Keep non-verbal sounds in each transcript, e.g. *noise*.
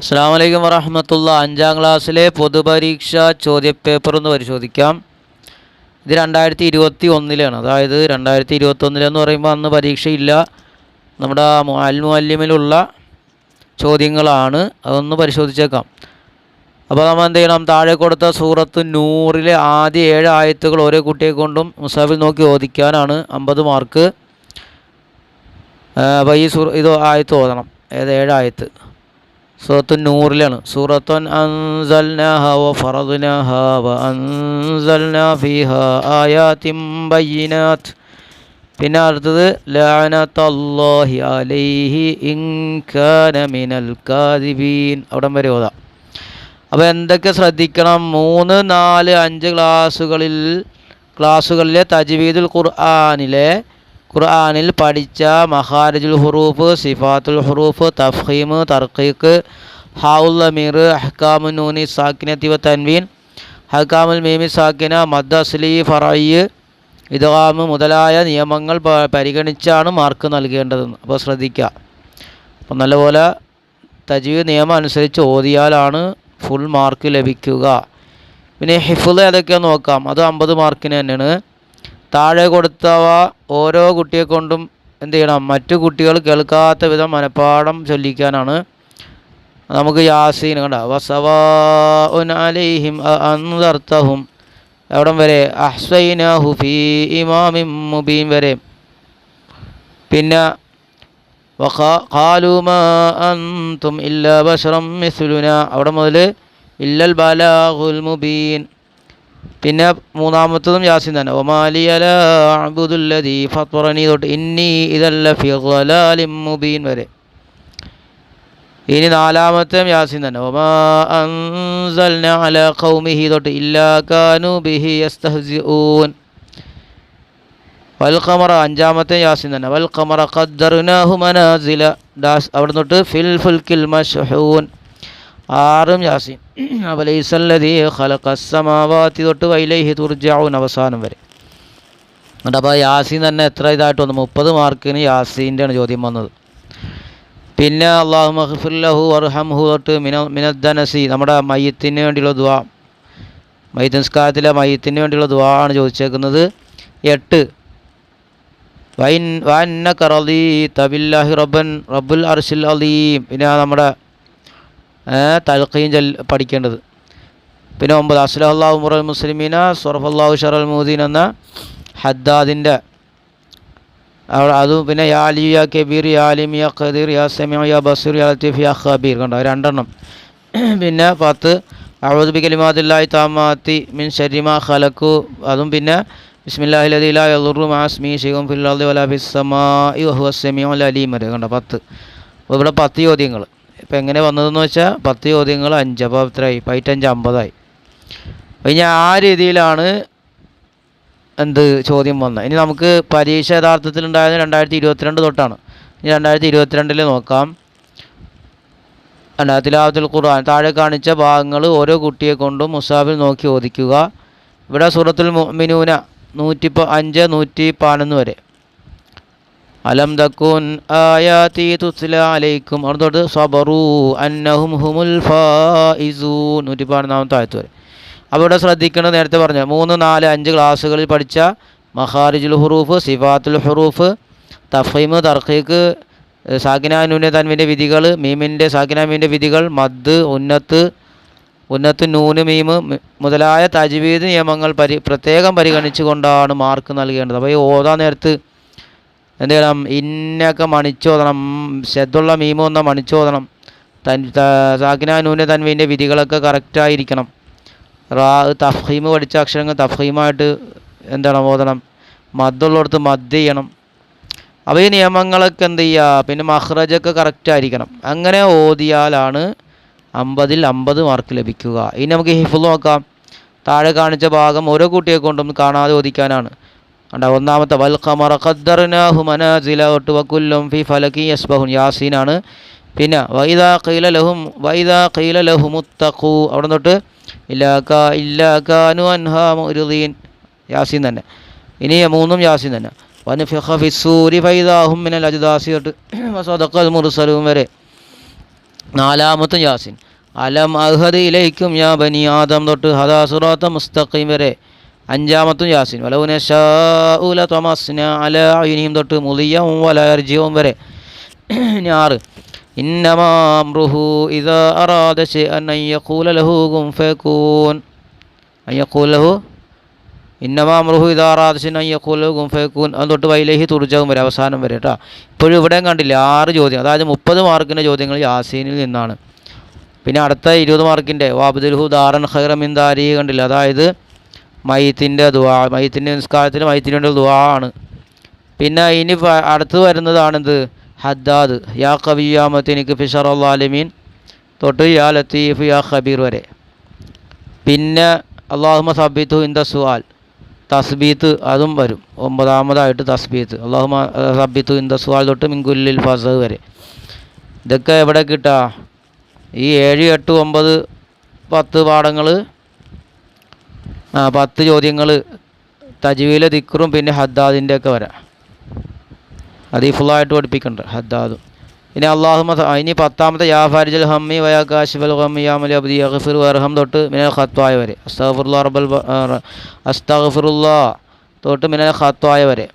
അസ്സാം വലൈക്കും വറഹമത്തുള്ള അഞ്ചാം ക്ലാസ്സിലെ പൊതുപരീക്ഷ ചോദ്യപേപ്പർ ഒന്ന് പരിശോധിക്കാം. ഇത് രണ്ടായിരത്തി ഇരുപത്തി ഒന്നിലാണ് അതായത് രണ്ടായിരത്തി ഇരുപത്തി ഒന്നിലെന്ന് പറയുമ്പോൾ അന്ന് പരീക്ഷയില്ല. നമ്മുടെ അൽമുഅല്യമിലുള്ള ചോദ്യങ്ങളാണ്. അതൊന്ന് പരിശോധിച്ചേക്കാം. അപ്പോൾ നമ്മൾ എന്ത് ചെയ്യണം? താഴെ കൊടുത്ത സൂറത്ത് നൂറിലെ ആദ്യ ഏഴ് ആയത്തുകൾ ഓരോ കുട്ടിയെ കൊണ്ടും മുസാഫിൽ നോക്കി ഓദിക്കാനാണ് അമ്പത് മാർക്ക്. അപ്പോൾ ഈ സൂറ ഇത് ആയത്ത് ഓതണം. ഏത് ഏഴായത്ത് സൂറത്തു നൂറിലാണ്. സൂറത്തൻ അൻസൽനാഹ വ ഫറദ്നാഹ വ അൻസൽനാ ഫീഹ ആയാതിൻ ബയ്യിനാത്ത് പിന്നെ അടുത്തത് ലഅനത്തല്ലാഹി അലൈഹി ഇൻ കാന മിനൽ കാദിബീൻ അവിടം വരെ ഓതാം. അപ്പോൾ എന്തൊക്കെ ശ്രദ്ധിക്കണം? മൂന്ന് നാല് അഞ്ച് ക്ലാസ്സുകളിൽ ക്ലാസ്സുകളിലെ തജ്വീദുൽ ഖുർആനിലെ ഖുർആനിൽ പഠിച്ച മഹാരജുൽ ഹുറൂഫ് സിഫാത്തുൽ ഹുറൂഫ് തഫീം തർക്കീക്ക് ഹാവുൽ അമീർ അഹ്കാമു നൂനി സാക്കിനത്തി തിവ തൻവീൻ ഹക്കാമുൽ മീമി സാക്കിന മദ് അസ്ലി ഫറയ്യ് ഇദ്ഗാമ് മുതലായ നിയമങ്ങൾ പരിഗണിച്ചാണ് മാർക്ക് നൽകേണ്ടതെന്ന് അപ്പോൾ ശ്രദ്ധിക്കുക അപ്പം നല്ലപോലെ തജീവ് നിയമം അനുസരിച്ച് ഓതിയാലാണ് ഫുൾ മാർക്ക് ലഭിക്കുക. പിന്നെ ഹിഫുൽ ഏതൊക്കെയാണെന്ന് നോക്കാം. അത് അമ്പത് മാർക്കിന് തന്നെയാണ്. താഴെ കൊടുത്തവ ഓരോ കുട്ടിയെ കൊണ്ടും എന്ത് ചെയ്യണം? മറ്റു കുട്ടികൾ കേൾക്കാത്ത വിധം മനഃപ്പാഠം ചൊല്ലിക്കാനാണ് നമുക്ക് യാസീൻ കണ്ട. അൻദർത്തഹും എവിടം വരെ. മുബീൻ വരെ. പിന്നെ അവിടെ മുതൽ ഇല്ലൽ ബലാഹുൽ മുബീൻ. പിന്നെ മൂന്നാമത്തതും യാസിൻ തന്നെ. ഒമാലിയല ഫത്വറനി തൊട്ട് ഇന്നി ഇതല്ല ഫി ളലാലിം മുബീൻ വരെ. ഇനി നാലാമത്തെ യാസിൻ തന്നെ. ഒമാ അൻസൽന അല ഖൗമിഹി തൊട്ട് ഇല്ലാ കാനു ബിഹി യസ്തഹ്സിഊൻ. വൽ ഖമറ അഞ്ചാമത്തെ യാസിൻ തന്നെ. വൽ ഖമറ ഖദ്ദർനാഹു മനാസില. ദാസ് അവിടെ തൊട്ട് ഫിൽ ഫുൽക്കിൽ മഷ്ഹൂൻ. ആറും യാസിൻ. അബലൈസല്ലതി ഖലഖസ്സമാവാതി തൊട്ട് വൈലൈഹി തുർജഊൻ അവസാനം വരെ. എന്നിട്ട് അപ്പോൾ യാസീൻ തന്നെ എത്ര ഇതായിട്ട് വന്നു? മുപ്പത് മാർക്കിന് യാസീന്റെയാണ് ചോദ്യം വന്നത്. പിന്നെ അള്ളാഹു മഹ്ഫുല്ലഹു അർഹംഹു തൊട്ട് മിന മിനദ്ദനസി നമ്മുടെ മയ്യത്തിന് വേണ്ടിയുള്ള ദ്വാ മയ്യത്ത് നിസ്കാരത്തിലെ മയ്യത്തിന് വേണ്ടിയുള്ള ദ്വാ ആണ് ചോദിച്ചേക്കുന്നത്. എട്ട്. വൈൻ വന്ന കറലി തബില്ലാഹി റബ്ബൻ റബ്ബുൽ അർഷിൽ അലീം പിന്നെ നമ്മുടെ തൽക്കീം ചൊൽ പഠിക്കേണ്ടത്. പിന്നെ ഒമ്പത് അസ്ലഹ്ലാഹു മുറൽ മുസ്ലിമീന സൊറഫല്ലാഹു ഷറൽ മുദീൻ എന്ന ഹദ്ദാദിന്റെ അതും പിന്നെ യാ അലി യാ കബീർ യാ അലിം യാ ഖദീർ യാ സമീ യാ ബസീർ യാ ലത്തീഫ് യാ ഖബീർ കണ്ടോ? രണ്ടെണ്ണം. പിന്നെ പത്ത് അഴുദ് ബി കലിമാത്തില്ലായി താമാത്തി മിൻ ഷരിമ ഖലക്കു അതും പിന്നെ ബിസ്മില്ലാഹി ലദീ ലാ യദുറു മാ ഇസ്മിഹി ശൈഉൻ ഫിൽ അർദി വലാ ഫിസ് സമാഇ വഹുവ സമീഉൽ അലീം വരെ കണ്ടോ? പത്ത്. ഇവിടെ പത്ത് ചോദ്യങ്ങൾ. ഇപ്പം എങ്ങനെ വന്നതെന്ന് വെച്ചാൽ പത്ത് ചോദ്യങ്ങൾ അഞ്ച് അപ്പോൾ എത്രയായി പൈറ്റഞ്ച് അമ്പതായി. അപ്പോൾ ഇനി ആ രീതിയിലാണ് എന്ത് ചോദ്യം വന്നത്. ഇനി നമുക്ക് പരീക്ഷ യഥാർത്ഥത്തിൽ ഉണ്ടായത് രണ്ടായിരത്തി ഇരുപത്തിരണ്ട് തൊട്ടാണ്. ഇനി രണ്ടായിരത്തി ഇരുപത്തിരണ്ടിൽ നോക്കാം തിലാവത്തുൽ ഖുർആൻ. താഴെ കാണിച്ച ഭാഗങ്ങൾ ഓരോ കുട്ടിയെ കൊണ്ടും മുസാബിൽ നോക്കി ഓദിക്കുക. ഇവിടെ സൂറത്തുൽ മിനൂന നൂറ്റി അഞ്ച് നൂറ്റി പതിനൊന്ന് വരെ. അലം തക്കുൻ ആയാതി തുസ്ല അലൈക്കും അവിടെ തൊട്ട് സബറു അന്നഹും ഹുമുൽ ഫായിസൂൻ നൂറ്റിപ്പതിനൊന്നാമത്തെ ആയത്ത് വരെ അപ്പോൾ ഇവിടെ ശ്രദ്ധിക്കേണ്ടത് നേരത്തെ പറഞ്ഞു മൂന്ന് നാല് അഞ്ച് ക്ലാസ്സുകളിൽ പഠിച്ച മഹാരിജുൽ ഹുറൂഫ് സിഫാത്തുൽ ഹുറൂഫ് തഫീമ് തർഖീഖ് സാക്കിനാനുവിന്റെ തൻവിന്റെ വിധികൾ മീമിന്റെ സാക്കിനാമീന്റെ വിധികൾ മദ് ഉന്നത്ത് ഉന്നത്ത് നൂന് മീമ് മുതലായ തജ്വീദ് നിയമങ്ങൾ പരി പ്രത്യേകം പരിഗണിച്ചുകൊണ്ടാണ് മാർക്ക് നൽകേണ്ടത്. അപ്പോൾ ഈ ഓതാ നേരത്ത് എന്ത് ചെയ്യണം ഇന്നൊക്കെ ശ്രദ്ധുള്ള മീമോ വന്ന മണിച്ചോദണം തൻ സാക്കിനാനൂന്റെ തൻവീന്റെ വിധികളൊക്കെ കറക്റ്റായിരിക്കണം. റാ തഫീമ് പഠിച്ച അക്ഷരങ്ങൾ തഫീമായിട്ട് എന്താണ് ഓതണം. മദ്ദുള്ളടത്ത് മദ് ചെയ്യണം. അപ്പോൾ ഈ നിയമങ്ങളൊക്കെ എന്ത് ചെയ്യുക പിന്നെ മഹ്റജൊക്കെ കറക്റ്റായിരിക്കണം. അങ്ങനെ ഓതിയാലാണ് അമ്പതിൽ അമ്പത് മാർക്ക് ലഭിക്കുക. ഇനി നമുക്ക് ഹിഫുൾ നോക്കാം. താഴെ കാണിച്ച ഭാഗം ഓരോ കുട്ടിയെ കൊണ്ടും കാണാതെ ഓദിക്കാനാണ് കണ്ട ഒന്നാമത്തെ വൽ ഖമറ ഖദ്ദർനാഹു മനാസില ഒട്ട് വക്കുല്ലും ഫി ഫലക്കി യസ്ബഹുൻ യാസീനാണ്. പിന്നെ വൈദാ ഖീല ലഹും വൈദാ കൈല ലഹു മുത്തഖു അവിടെ തൊട്ട് ഇല്ലാക്ക ഇല്ലാക്കാനു അൻഹാ മുരുദീൻ യാസീൻ തന്നെ. ഇനി മൂന്നും യാസീൻ തന്നെ. വനുഫിഖ സൂരി ഫൈദാഹും മിനൽ അജ്ദാസി തൊട്ട് വസദഖൽ മുർസലും വരെ. നാലാമത്തും യാസീൻ. അലം അഹദ് ഇലൈക്കും യാ ബനി ആദം തൊട്ട് ഹദാ സുറാത്ത മുസ്തഖീം വരെ. അഞ്ചാമത്തും യാസിൻ. വലൗന തമസ്ന അല അയിനിയും തൊട്ട് മുലിയും വലർജിയും വരെ. *clears throat* ഇനി ആറ്. ഇന്നമാംറുഹു ഇതാ അറാദ അൻ യഖൂല ലഹു കുൻ ഫയകൂൻ അൻ ലഹു? ഇന്നമാംറുഹു ഇതാ അറാദ ശൈഅൻ അൻ യഖൂല ലഹു ഫയകൂൻ അത് തൊട്ട് വൈലേഹി തുർജവും വരെ അവസാനം വരെ കേട്ടോ ഇപ്പോഴും ഇവിടെയും കണ്ടില്ല ആറ് ചോദ്യം അതായത് മുപ്പത് മാർക്കിന്റെ ചോദ്യങ്ങൾ യാസീനിൽ നിന്നാണ്. പിന്നെ അടുത്ത ഇരുപത് മാർക്കിന്റെ വാബുദുൽഹു ദാറൻ ഖൈറമിൻ ദാരി കണ്ടില്ല? അതായത് മയ്യത്തിന്റെ ദുവാ മയ്യത്തിന്റെ നിസ്കാരത്തിന് മയ്യത്തിന് വേണ്ടി ദുവാ ആണ്. പിന്നെ ഇനി അടുത്ത് വരുന്നതാണിത് ഹദ്ദാദ്. യാ കവിയാമത്തിനിക്ക് ഫിഷർ അള്ളാലിമീൻ തൊട്ട് യാ ലത്തീഫ് യാ ഖബീർ വരെ. പിന്നെ അള്ളാഹുമ സബീത്തു ഇൻ ദസ്വാൽ തസ്ബീത്ത് അതും വരും. ഒമ്പതാമതായിട്ട് തസ്ബീത്ത്. അള്ളാഹുമ സബീത്തു ഇൻ ദസ്വാൽ തൊട്ട് മിങ്കുല്ലിൽ ഫസഹ് വരെ. ഇതൊക്കെ എവിടെ കിട്ടുക ഈ ഏഴ് എട്ട് ഒമ്പത് പത്ത് പാഠങ്ങൾ പത്ത് ചോദ്യങ്ങൾ തജ്വീലെ ദിക്റും പിന്നെ ഹദ്ദാദിന്റെ ഒക്കെ വരാം. അത് ഈ ഫുള്ളായിട്ട് പഠിപ്പിക്കുന്നുണ്ട് ഹദ്ദാദും. ഇനി അള്ളാഹുമ ഇനി പത്താമത്തെ യാ ഫാരിജൽ ഹമ്മി വയാ ഹമ്മി യാമലി അബ്ദി അഖഫിർ വർഹം തൊട്ട് മിനൽ ഖത്വായ വരെ. റബ്ബൽ ബ- ആ, തൊട്ട് മിനൽ ഖത്വായ വരെ.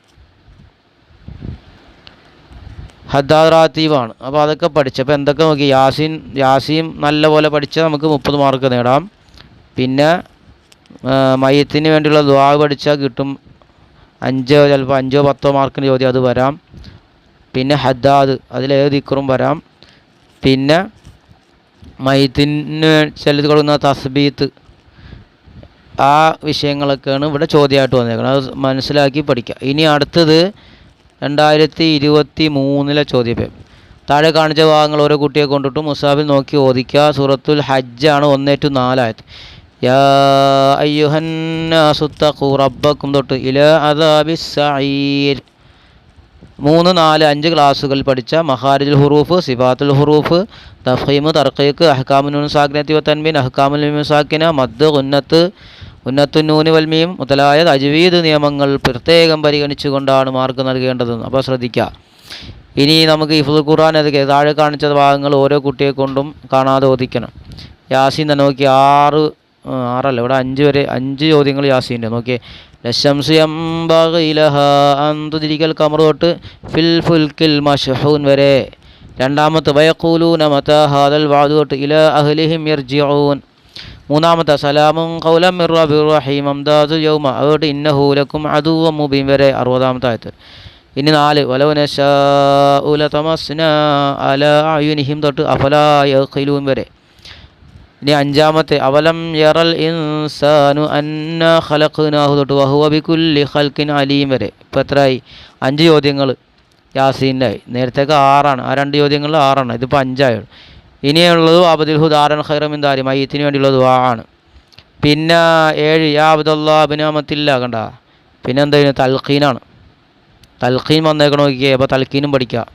ഹദ്ദാദ് റാത്തീവാണ് അപ്പോൾ അതൊക്കെ പഠിച്ചു അപ്പോൾ എന്തൊക്കെ നോക്കി? യാസീൻ യാസീം നല്ലപോലെ പഠിച്ചാൽ നമുക്ക് മുപ്പത് മാർക്ക് നേടാം. പിന്നെ ആ, മയ്യത്തിന് വേണ്ടിയുള്ള ദ്വാ പഠിച്ചാൽ കിട്ടും. അഞ്ചോ ചിലപ്പോൾ അഞ്ചോ പത്തോ മാർക്കിന് ചോദ്യം അത് വരാം. പിന്നെ ഹദ്ദാദ് അതിലേത് ഇക്കറും വരാം. പിന്നെ മയത്തിന് ചിലത് കൊടുക്കുന്ന തസ്ബീത്ത് ആ വിഷയങ്ങളൊക്കെയാണ് ഇവിടെ ചോദ്യമായിട്ട് വന്നേക്കുന്നത് അത് മനസ്സിലാക്കി പഠിക്കുക ഇനി അടുത്തത് രണ്ടായിരത്തി ഇരുപത്തി മൂന്നിലെ ചോദ്യപേപ്പർ. താഴെ കാണിച്ച ഭാഗങ്ങൾ ഓരോ കുട്ടിയെ കൊണ്ടിട്ട് മുസാഫിൽ നോക്കി ഓദിക്കുക സൂറത്തുൽ ഹജ്ജാണ് ഒന്നേ ടു നാലായത് യാ റബ്ബക്കും തൊട്ട് ഇല അദാബിസ് സഈർ. മൂന്ന് നാല് അഞ്ച് ക്ലാസ്സുകൾ പഠിച്ച മഹാരിജുൽ ഹുറൂഫ് സിബാത്തുൽ ഹുറൂഫ് തഫീമ് തർക്കീക്ക് അഹ്കാമുൻ സാക്കിനത്തി വത്തൻബിൻ അഹ്കാമുൽ സാക്കിന മദ് ഉന്നത്ത് ഉന്നത്തു നൂനി വൽമിയും മുതലായ അജ്വീദ് നിയമങ്ങൾ പ്രത്യേകം പരിഗണിച്ചുകൊണ്ടാണ് മാർക്ക് നൽകേണ്ടത്. അപ്പോൾ ശ്രദ്ധിക്കുക ഇനി നമുക്ക് ഇഫുൽ ഖുർആൻ അത് താഴെ കാണിച്ച ഭാഗങ്ങൾ ഓരോ കുട്ടിയെ കൊണ്ടും കാണാതെ ഓദിക്കണം യാസീൻ തന്നെ നോക്കി ആറ് ആറല്ല ഇവിടെ അഞ്ച് വരെ അഞ്ച് ചോദ്യങ്ങൾ യാസീന്റെ. നോക്കിയേ. ലശംസിയംബിലഹന്തുതിരിക്കൽ കമർ തൊട്ട് ഫിൽ ഫുൽക്കിൽ മഷഹൂൻ വരെ. രണ്ടാമത്തെ വയക്കൂലൂന മത ഹാദൽ വാദു തൊട്ട് ഇല അഹ്ലിഹിം യർജിഊൻ. മൂന്നാമത്തെ സലാമും കൗലം റഹീം അംദാദു യൗമ. അതോട്ട് ഇന്നഹൂലക്കും അദുവ മുബീൻ വരെ അറുപതാമത്തെ ആയത്ത്. ഇനി നാല് വലവനശ ഉല തമസ്ന അല അയുനിഹിം തൊട്ട് അഫലാ വരെ. ഇനി അഞ്ചാമത്തെ അവലം യറൽ ഇൻസാനു അന്ന ഖലഖ്നാഹു തൊട്ട് വഹുവ ബികുല്ലി ഖൽക്കിൻ അലീം വരെ. ഇപ്പോൾ എത്രയായി അഞ്ച് ചോദ്യങ്ങൾ യാസീന്റെ ആയി. നേരത്തേക്ക് ആറാണ്. ആ രണ്ട് ചോദ്യങ്ങളിൽ ആറാണ്. ഇതിപ്പോൾ അഞ്ചായുള്ളൂ. ഇനിയുള്ളത് അബദുൽ ഹുദാരൻ ഖൈറമിൻ ദാരി മയ്യത്തിന് വേണ്ടിയുള്ള ദുആ ആണ്. പിന്നെ ഏഴ് യാ അബ്ദുല്ലാ അബിനാമത്തില്ല കണ്ട? പിന്നെ എന്തായാലും തൽഖീനാണ്. തൽഖീൻ വന്നേക്കണ നോക്കിയേ അപ്പോൾ തൽഖീനും പഠിക്കുക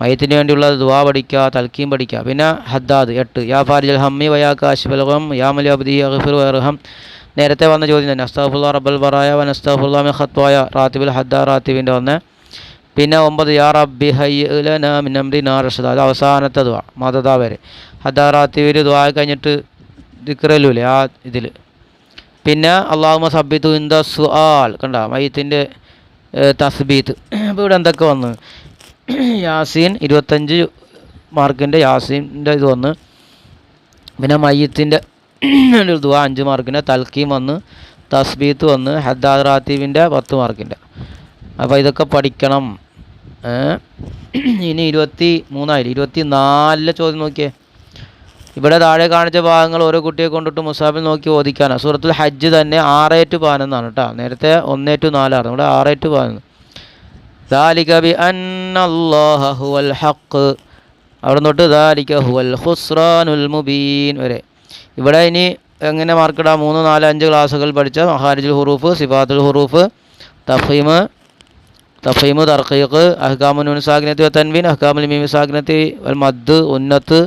മയത്തിന് വേണ്ടിയുള്ള ദുവാ പഠിക്കുക തൽക്കീം പഠിക്കുക. പിന്നെ ഹദ്ദാദ് എട്ട്. യാ ഫാരിജൽ ഹമ്മി വയാ കാശിബൽഹം യാ മലി അബ്ദി അഗ്ഫിർ വയർഹം നേരത്തെ വന്ന ചോദ്യം തന്നെ അസ്താഫുല്ലാ റബ്ബൽ ബറായ വൻ അസ്താഫുല്ലാ മി ഖത്വായ റാത്തിബുൽ ഹദ്ദാ റാത്തിബിന്റെ വന്ന്. പിന്നെ ഒമ്പത് യാ റബ്ബി ഹൈലി റഷദ. അത് അവസാനത്തെ ദുവാ മാതാ വരെ ഹദ്ദാ റാത്തിബിൽ ദുവാ കഴിഞ്ഞിട്ട് ദിക്റല്ലൂലേ ആ ഇതിൽ പിന്നെ അള്ളാഹുമ ഇൻ ദ സുആൽ. കണ്ട മയ്യത്തിന്റെ തസ്ബീത്ത്. *clears throat* അപ്പോൾ ഇവിടെ എന്തൊക്കെ വന്നു? *clears throat* യാസീൻ ഇരുപത്തഞ്ച് മാർക്കിന്റെ യാസീന്റെ ഇത് വന്ന്. പിന്നെ മയ്യത്തിന്റെ *clears throat* ദുആ അഞ്ച് മാർക്കിന്റെ തൽക്കീം വന്ന് തസ്ബീത്ത് വന്ന് ഹദ്ദാദ് റാത്തീബിന്റെ പത്ത് മാർക്കിന്റെ. അപ്പോൾ ഇതൊക്കെ പഠിക്കണം. *clears throat* ഇനി ഇരുപത്തി മൂന്നായിരം ഇരുപത്തി നാലിലെ ചോദ്യം നോക്കിയേ. ഇവിടെ താഴെ കാണിച്ച ഭാഗങ്ങൾ ഓരോ കുട്ടിയെ കൊണ്ടിട്ട് മുസാഫിൽ നോക്കി ഓദിക്കാനാണ്. സൂറത്തുൽ ഹജ്ജ് തന്നെ ആറേ ടു പതിനൊന്നാണ് കേട്ടോ. നേരത്തെ ഒന്നേ ടു നാലായിരുന്നു. ഇവിടെ ആറേ ടു പതിനൊന്ന്. അവിടെ തൊട്ട് വരെ. ഇവിടെ ഇനി എങ്ങനെ മാർക്കിടാം മൂന്ന് നാല് അഞ്ച് ക്ലാസ്സുകൾ പഠിച്ച മഹാരിജുൽ ഹുറൂഫ് സിഫാത്തുൽ ഹുറൂഫ് തഫീമ് തഫീമ് തർക്കീഖ് അഹ്കാമുൻ സാഗ്നത്തി തൻവീൻ അഹ്കാമുൽ മീം സാഗ്നത്തി വൽ മദ് ഉന്നത്ത്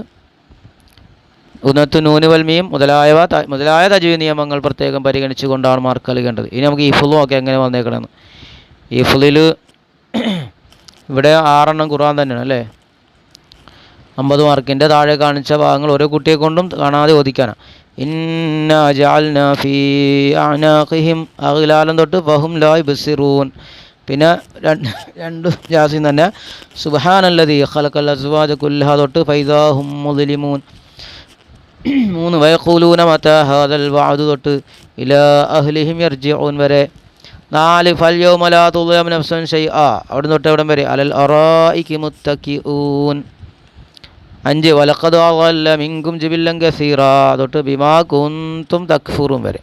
ഉന്നത്ത് നൂന് വൽമിയും മുതലായവ മുതലായ തജീവ് നിയമങ്ങൾ പ്രത്യേകം പരിഗണിച്ചുകൊണ്ടാണ് മാർക്ക് നൽകേണ്ടത്. ഇനി നമുക്ക് ഈഫുളും ഒക്കെ എങ്ങനെ വന്നേക്കണമെന്ന് ഈഫുളിൽ ഇവിടെ ആറെണ്ണം ഖുർആൻ തന്നെയാണ് അല്ലേ? അമ്പത് മാർക്കിന്റെ താഴെ കാണിച്ച ഭാഗങ്ങൾ ഓരോ കുട്ടിയെ കൊണ്ടും കാണാതെ ഓദിക്കാനാണ് ഇന്ന ഫീ അനാഖിഹിം അഖിലാലം തൊട്ട് ഫഹും ലായ് ബസിറൂൻ പിന്നെ രണ്ട് രണ്ട് ജാസിൻ തന്നെ. സുബഹാനല്ലതി അസ്വാജ കുല്ലഹ തൊട്ട് ഫൈദാഹും മുദ്ലിമൂൻ. മൂന്ന് വയഖൂലൂന മത ഹാദൽ വാദു തൊട്ട് ഇലാ അഹ്ലിഹിം യർജിഊൻ വരെ. നാല് ഫൽയൗമ ലാ തുളിയം നഫ്സൻ ഷൈആ. അവിടെ തൊട്ട് എവിടം വരെ? അലൽ അറായികി മുത്തക്കിഊൻ അഞ്ച് വലക്കത് അല്ല മിങ്കും ജിബില്ലം കസീറ. തൊട്ട് ബിമാ കുന്തും തക്ഫൂറും വരെ.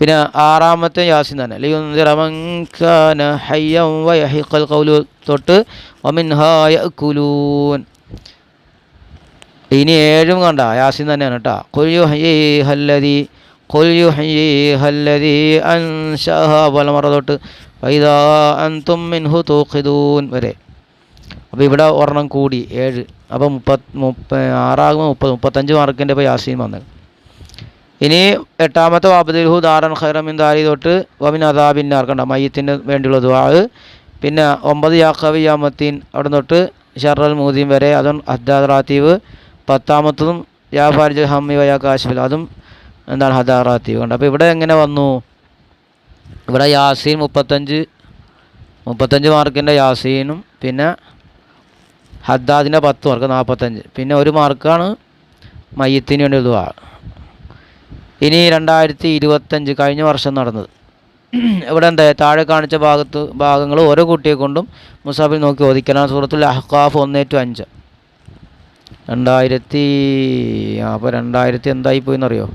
പിന്നെ ആറാമത്തെ യാസിൻ തന്നെ. ലിയുൻദിറമൻകാന ഹയ്യം വയഹിഖൽ ഖൗലു. തൊട്ട് ഒമിൻഹായ യഅകുലൂൻ. ഇനി ഏഴും കണ്ട. യാസിൻ തന്നെയാണ് കേട്ടോ. കൊയ്യു ഹയ്യേ ഹല്ലതി വലമറ തൊട്ട് അൻതും മിൻഹു തൂഖിദൂൻ വരെ. അപ്പോൾ ഇവിടെ ഒരെണ്ണം കൂടി ഏഴ്. അപ്പോൾ മുപ്പത് മുപ്പ ആറാകുമ്പോൾ മുപ്പത് മുപ്പത്തഞ്ച് മാർക്കിന്റെ ഇപ്പോൾ യാസീൻ വന്നത്. ഇനി എട്ടാമത്തെ വാബദിൽഹു ദാറൻ ഖൈറമിൻ ദാരി തൊട്ട് വമിൻ അദാബിന്നാർ കണ്ട? മയ്യത്തിന് വേണ്ടിയുള്ള ദുആ. പിന്നെ ഒമ്പത് യാക്കവി യാമത്തീൻ അവിടെ തൊട്ട് ഷറൽ മൂദീൻ വരെ. അതും അദ്ദാദ് റാത്തീവ് പത്താമത്തതും യാ ഫാരിജ് ഹമ്മി വയാ കാശ്മീർ അതും എന്താണ് ഹദാറാത്തി? കൊണ്ട് അപ്പോൾ ഇവിടെ എങ്ങനെ വന്നു? ഇവിടെ യാസീൻ മുപ്പത്തഞ്ച് മുപ്പത്തഞ്ച് മാർക്കിന്റെ യാസീനും പിന്നെ ഹദ്ദാദിന്റെ പത്ത് മാർക്ക് നാൽപ്പത്തഞ്ച് പിന്നെ ഒരു മാർക്കാണ് മയ്യത്തിന് വേണ്ടി ദുആ ഇനി രണ്ടായിരത്തി ഇരുപത്തഞ്ച് കഴിഞ്ഞ വർഷം നടന്നത്. ഇവിടെ എന്താ താഴെ കാണിച്ച ഭാഗത്ത് ഭാഗങ്ങൾ ഓരോ കുട്ടിയെ കൊണ്ടും മുസാഫിൽ നോക്കി ഓദിക്കണം സൂറത്തുൽ അഹ്കാഫ് ഒന്ന് ടു അഞ്ച്. രണ്ടായിരത്തി അപ്പോൾ രണ്ടായിരത്തി എന്തായി പോയിന്നറിയോ?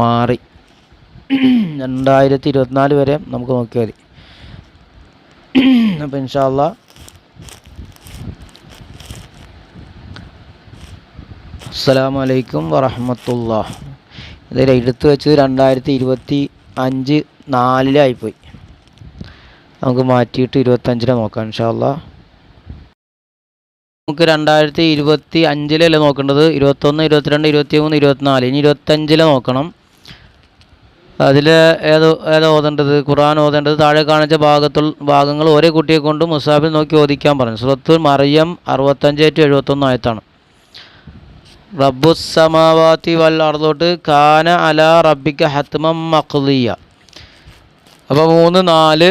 മാറി. രണ്ടായിരത്തി ഇരുപത്തിനാല് വരെ നമുക്ക് നോക്കിയാൽ മതി. അപ്പോൾ ഇൻഷാല്ല അസ്സാം വലൈക്കും വറഹമത്തുള്ള. ഇതിൽ എടുത്തു വെച്ചത് രണ്ടായിരത്തി ഇരുപത്തി അഞ്ച് നാലിലായിപ്പോയി നമുക്ക് മാറ്റിയിട്ട് ഇരുപത്തഞ്ചിലെ നോക്കാം ഇൻഷാല്ല നമുക്ക് രണ്ടായിരത്തി ഇരുപത്തി അഞ്ചിലല്ലേ നോക്കേണ്ടത്? ഇരുപത്തൊന്ന് ഇരുപത്തിരണ്ട് ഇരുപത്തി മൂന്ന് ഇരുപത്തിനാല്. ഇനി ഇരുപത്തഞ്ചിലെ നോക്കണം. അതിൽ ഏത് ഏതാ ഓതേണ്ടത് ഖുർആൻ ഓതേണ്ടത് താഴെ കാണിച്ച ഭാഗത്തു ഭാഗങ്ങൾ ഒരേ കുട്ടിയെ കൊണ്ട് മുസാഫിൽ നോക്കി ഓദിക്കാൻ പറഞ്ഞു. സുറത്തുൽ മറിയം അറുപത്തഞ്ച് ടു എഴുപത്തൊന്ന് ആയത്താണ്. റബ്ബുസമാവാത്തി വൽ അർദോട്ട് കാന അല റബ്ബിക്ക ഹത്മം മഖ്ലിയ. അപ്പോൾ മൂന്ന് നാല്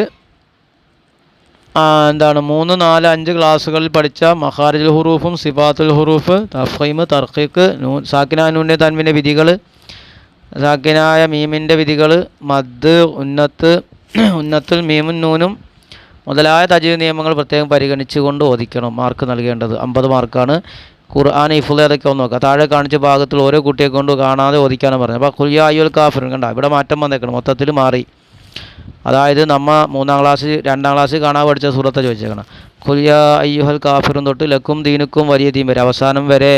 എന്താണ് മൂന്ന് നാല് അഞ്ച് ക്ലാസ്സുകളിൽ പഠിച്ച മഹാരിജുൽ ഹുറൂഫും സിഫാത്തുൽ ഹുറൂഫ് തഫീമ് തർക്കീക്ക് നൂ സാക്കിനാനൂന്റെ തന്മിന്റെ വിധികൾ സാക്കിനായ മീമിന്റെ വിധികൾ മദ് ഉന്നത്ത് *clears throat* ഉന്നത്തുൽ മീമുൻ നൂനും മുതലായ തജീവ് നിയമങ്ങൾ പ്രത്യേകം പരിഗണിച്ചുകൊണ്ട് ഓദിക്കണം മാർക്ക് നൽകേണ്ടത് അമ്പത് മാർക്കാണ് ഖുർആൻ ഇഫുൽ ഏതൊക്കെ ഒന്ന് നോക്കുക താഴെ കാണിച്ച ഭാഗത്തിൽ ഓരോ കുട്ടിയെ കൊണ്ട് കാണാതെ ഓദിക്കാനും പറഞ്ഞു അപ്പോൾ കുയ്യായുൽ കാഫിർ കണ്ട? ഇവിടെ മാറ്റം വന്നേക്കണം. മൊത്തത്തിൽ മാറി. അതായത് നമ്മ മൂന്നാം ക്ലാസ് രണ്ടാം ക്ലാസ് കാണാൻ പഠിച്ച സൂറത്തെ ചോദിച്ചേക്കണം. ഖുൽയ അയ്യുഹൽ കാഫിറും തൊട്ട് ലക്കും ദീനുക്കും വലിയ ദീൻ വരെ അവസാനം വരെ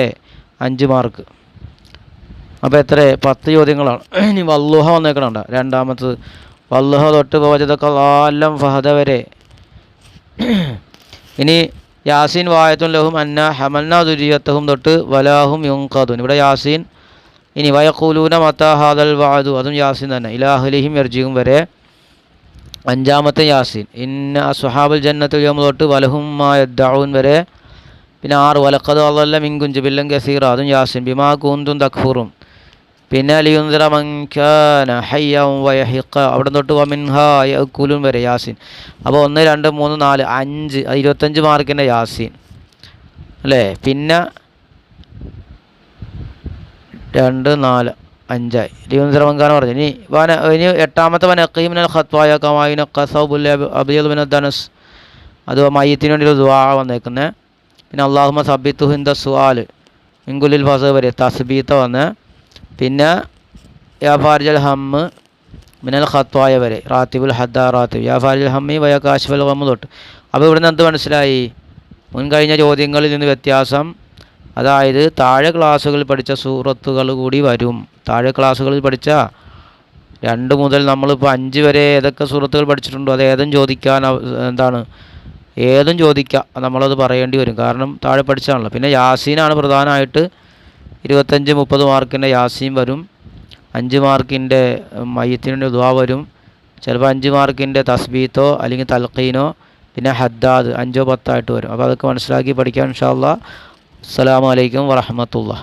അഞ്ച് മാർക്ക് അപ്പോൾ എത്ര? പത്ത് ചോദ്യങ്ങളാണ്. *clears throat* ഇനി വല്ലുഹ വന്നേക്കണുണ്ട്. രണ്ടാമത്തത് വല്ലുഹ തൊട്ട് പ്രവചതൊക്കെ ആലം ഫഹദ വരെ. *clears throat* ഇനി യാസീൻ വായത്തും ലഹും അന്ന ഹമന്ന ദുരിയത്തഹും തൊട്ട് വലാഹും യുങ്കദുൻ ഇവിടെ യാസീൻ ഇനി വയക്കൂലൂന മത്ത വാദു അതും യാസീൻ തന്നെ. ഇലാഹുലിഹിം എർജിയും വരെ. അഞ്ചാമത്തെ യാസീൻ ഇന്ന സുഹാബുൽ ജന്നത്തുൽ യോമ തൊട്ട് വലഹും വരെ. പിന്നെ ആറ് വലക്കത് അതല്ല മിങ്കുഞ്ച് ബില്ലം കസീറ. അതും യാസീൻ. ബിമാ കൂന്തും തഖ്ഫുറും പിന്നെ അവിടെ തൊട്ട് വമിൻഹ യക്കുലും വരെ യാസിൻ. അപ്പോൾ ഒന്ന് രണ്ട് മൂന്ന് നാല് അഞ്ച് ഇരുപത്തഞ്ച് മാർക്കിന്റെ യാസിൻ. അല്ലേ? പിന്നെ രണ്ട് നാല് അഞ്ചായി. ലിയുന്ദ്രമങ്കാന പറഞ്ഞു. ഇനി വന ഇനി എട്ടാമത്തെ വന അക്കീമിനൽ ഖത്വായ കമായിന കസൗബുൽ അബിയൽ ബിൻ ദനസ്. അത് മയ്യത്തിന് വേണ്ടി ഒരു ദുആ വന്നേക്കുന്നത് പിന്നെ അള്ളാഹുമ സബിത്തു ഹിന്ദ സുആൽ ഇങ്കുലിൽ ഫസ വരെ തസ്ബീത്ത വന്ന് പിന്നെ യാ ഫാരിജൽ ഹമ്മ് മിനൽ ഖത്വായ വരെ റാത്തിബുൽ ഹദ്ദ റാത്തിബ്. യാ ഫാരിജൽ ഹമ്മി വയ കാശിഫൽ ഹമ്മ് തൊട്ട്. അപ്പോൾ ഇവിടുന്ന് എന്ത് മനസ്സിലായി? മുൻകഴിഞ്ഞ ചോദ്യങ്ങളിൽ നിന്ന് വ്യത്യാസം അതായത് താഴെ ക്ലാസ്സുകളിൽ പഠിച്ച സൂറത്തുകൾ കൂടി വരും. താഴെ ക്ലാസ്സുകളിൽ പഠിച്ച രണ്ട് മുതൽ നമ്മളിപ്പോൾ അഞ്ച് വരെ ഏതൊക്കെ സൂറത്തുകൾ പഠിച്ചിട്ടുണ്ടോ അത് ഏതും ചോദിക്കാൻ എന്താണ് ഏതും ചോദിക്കാം. നമ്മളത് പറയേണ്ടി വരും. കാരണം താഴെ പഠിച്ചാണല്ലോ പിന്നെ യാസീനാണ് പ്രധാനമായിട്ട് ഇരുപത്തഞ്ച് മുപ്പത് മാർക്കിന്റെ യാസീം വരും. അഞ്ച് മാർക്കിന്റെ മയ്യത്തിന്റെ ദുവാ വരും. ചിലപ്പോൾ അഞ്ച് മാർക്കിന്റെ തസ്ബീത്തോ അല്ലെങ്കിൽ തൽക്കീനോ പിന്നെ ഹദ്ദാദ് അഞ്ചോ പത്തായിട്ട് വരും. അപ്പോൾ അതൊക്കെ മനസ്സിലാക്കി പഠിക്കാൻ ഇൻഷാ അല്ലാ വലൈക്കും വറഹമത്തുള്ള